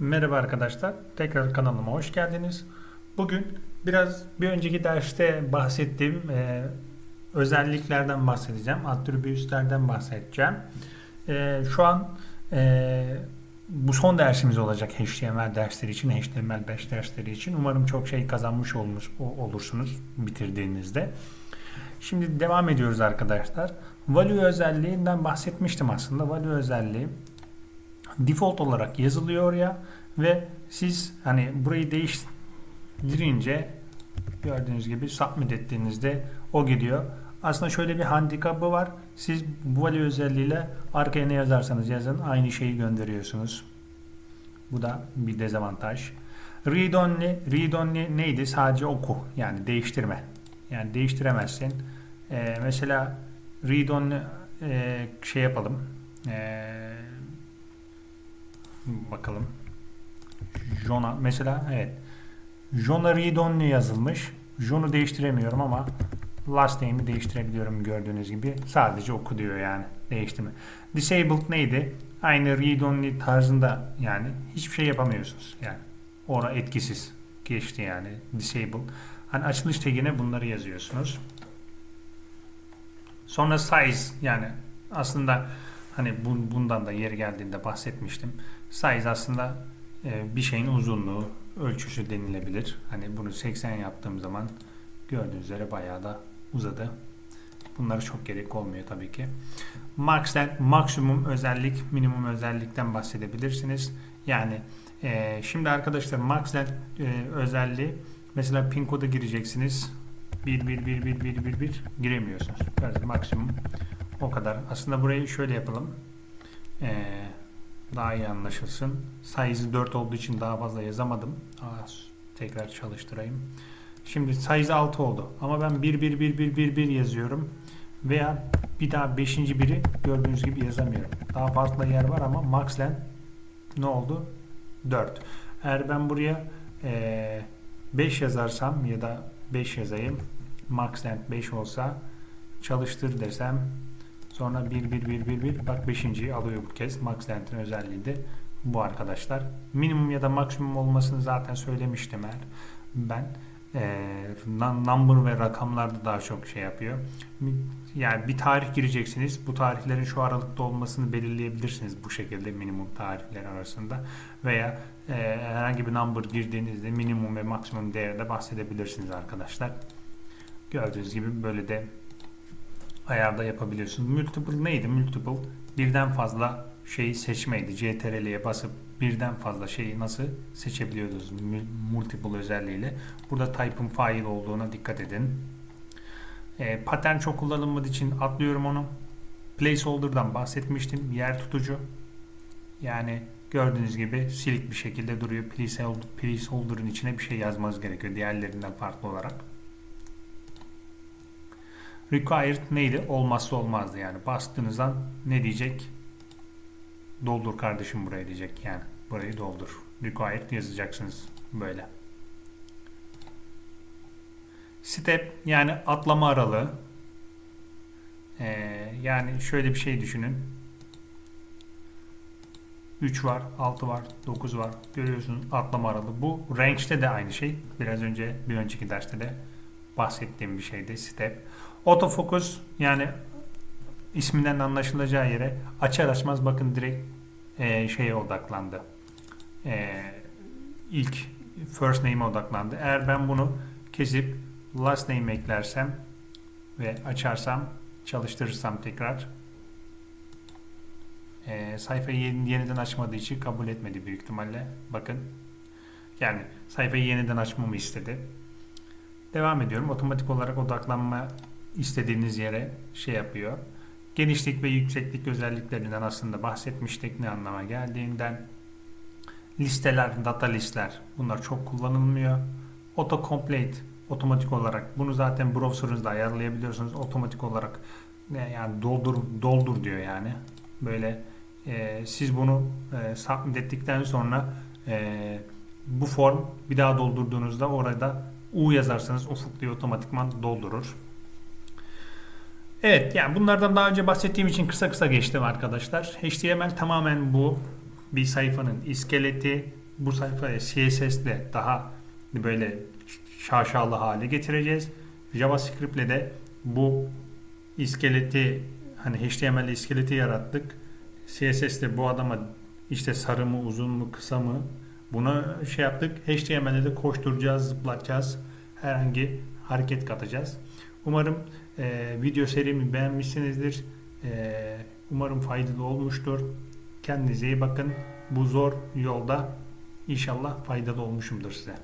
Merhaba arkadaşlar. Tekrar kanalıma hoş geldiniz. Bugün biraz bir önceki derste bahsettiğim e, özelliklerden bahsedeceğim. Attribüslerden bahsedeceğim. E, şu an e, bu son dersimiz olacak HTML dersleri için, HTML5 dersleri için. Umarım çok şey kazanmış olmuş, olursunuz bitirdiğinizde. Şimdi devam ediyoruz arkadaşlar. Value özelliğinden bahsetmiştim aslında. Value özelliği default olarak yazılıyor oraya ve siz hani burayı değiştirince gördüğünüz gibi submit ettiğinizde o gidiyor. Aslında şöyle bir handikapı var. Siz bu value özelliğiyle arkaya ne yazarsanız yazın aynı şeyi gönderiyorsunuz. Bu da bir dezavantaj. Read only, read only neydi? Sadece oku. Yani değiştirme. Yani değiştiremezsin. Ee, mesela read only e, şey yapalım. Ee, bakalım. Jona mesela evet. Jona read yazılmış. John'u değiştiremiyorum ama last name'i değiştirebiliyorum gördüğünüz gibi. Sadece oku diyor yani. Değiştirme. Disabled neydi? Aynı read only tarzında yani hiçbir şey yapamıyorsunuz. Yani ona etkisiz geçti yani. Disabled. Hani açılış tagine bunları yazıyorsunuz. Sonra size yani aslında hani bu- bundan da yeri geldiğinde bahsetmiştim. Size aslında e, bir şeyin uzunluğu, ölçüsü denilebilir. Hani bunu 80 yaptığım zaman gördüğünüz üzere bayağı da uzadı. Bunlara çok gerek olmuyor tabii ki. Max and maksimum özellik, minimum özellikten bahsedebilirsiniz. Yani e, şimdi arkadaşlar max and e, özelliği mesela pin kodu gireceksiniz. 1 1 1 1 1 1 1 giremiyorsunuz. Evet, maksimum o kadar. Aslında burayı şöyle yapalım. Ee, daha iyi anlaşılsın. Size 4 olduğu için daha fazla yazamadım. Aa, tekrar çalıştırayım. Şimdi size 6 oldu. Ama ben 1 1 1 1 1 1 yazıyorum. Veya bir daha 5. biri gördüğünüz gibi yazamıyorum. Daha fazla yer var ama maxlen ne oldu? 4. Eğer ben buraya ee, 5 yazarsam ya da 5 yazayım. Maxland 5 olsa çalıştır desem sonra 1 1 1 1 1 bak 5.yi alıyor bu kez. Maxland'in özelliği de bu arkadaşlar. Minimum ya da maksimum olmasını zaten söylemiştim eğer. Ben num- number ve rakamlarda daha çok şey yapıyor. Yani bir tarih gireceksiniz. Bu tarihlerin şu aralıkta olmasını belirleyebilirsiniz bu şekilde minimum tarihler arasında. Veya e, herhangi bir number girdiğinizde minimum ve maksimum değerde bahsedebilirsiniz arkadaşlar. Gördüğünüz gibi böyle de ayarda yapabiliyorsunuz. Multiple neydi? Multiple birden fazla şeyi seçmeydi. CTRL'ye basıp birden fazla şeyi nasıl seçebiliyordunuz Mul- multiple özelliğiyle. Burada type'ın fail olduğuna dikkat edin. E, pattern çok kullanılmadığı için atlıyorum onu. Placeholder'dan bahsetmiştim. Yer tutucu. Yani gördüğünüz gibi silik bir şekilde duruyor. Placeholder, placeholder'ın içine bir şey yazmanız gerekiyor diğerlerinden farklı olarak. Required neydi? Olmazsa olmazdı yani. Bastığınızdan ne diyecek? Doldur kardeşim buraya diyecek yani. Burayı doldur. Required yazacaksınız böyle. Step yani atlama aralığı. Ee, yani şöyle bir şey düşünün. 3 var, 6 var, 9 var. Görüyorsunuz atlama aralığı. Bu range'de de aynı şey. Biraz önce bir önceki derste de bahsettiğim bir şeydi step. Autofocus yani isminden anlaşılacağı yere açar açmaz bakın direkt e, şeye odaklandı. E, ilk first name'e odaklandı. Eğer ben bunu kesip last name eklersem ve açarsam çalıştırırsam tekrar e, sayfayı yeni- yeniden açmadığı için kabul etmedi büyük ihtimalle. Bakın yani sayfayı yeniden açmamı istedi. Devam ediyorum. Otomatik olarak odaklanma istediğiniz yere şey yapıyor. Genişlik ve yükseklik özelliklerinden aslında bahsetmiştik ne anlama geldiğinden. Listeler, data listler bunlar çok kullanılmıyor. Autocomplete otomatik olarak bunu zaten browser'ınızda ayarlayabiliyorsunuz. Otomatik olarak yani doldur doldur diyor yani. Böyle e, siz bunu e, submit ettikten sonra e, bu form bir daha doldurduğunuzda orada U yazarsanız ufuk diye otomatikman doldurur. Evet yani bunlardan daha önce bahsettiğim için kısa kısa geçtim arkadaşlar. HTML tamamen bu bir sayfanın iskeleti, bu sayfaya CSS ile daha böyle şaşalı hale getireceğiz. JavaScript ile de bu iskeleti hani HTML iskeleti yarattık. CSS de bu adama işte sarı mı, uzun mu, kısa mı bunu şey yaptık. HTML'de de koşturacağız, zıplatacağız. Herhangi hareket katacağız. Umarım e, video serimi beğenmişsinizdir. E, umarım faydalı olmuştur. Kendinize iyi bakın. Bu zor yolda inşallah faydalı olmuşumdur size.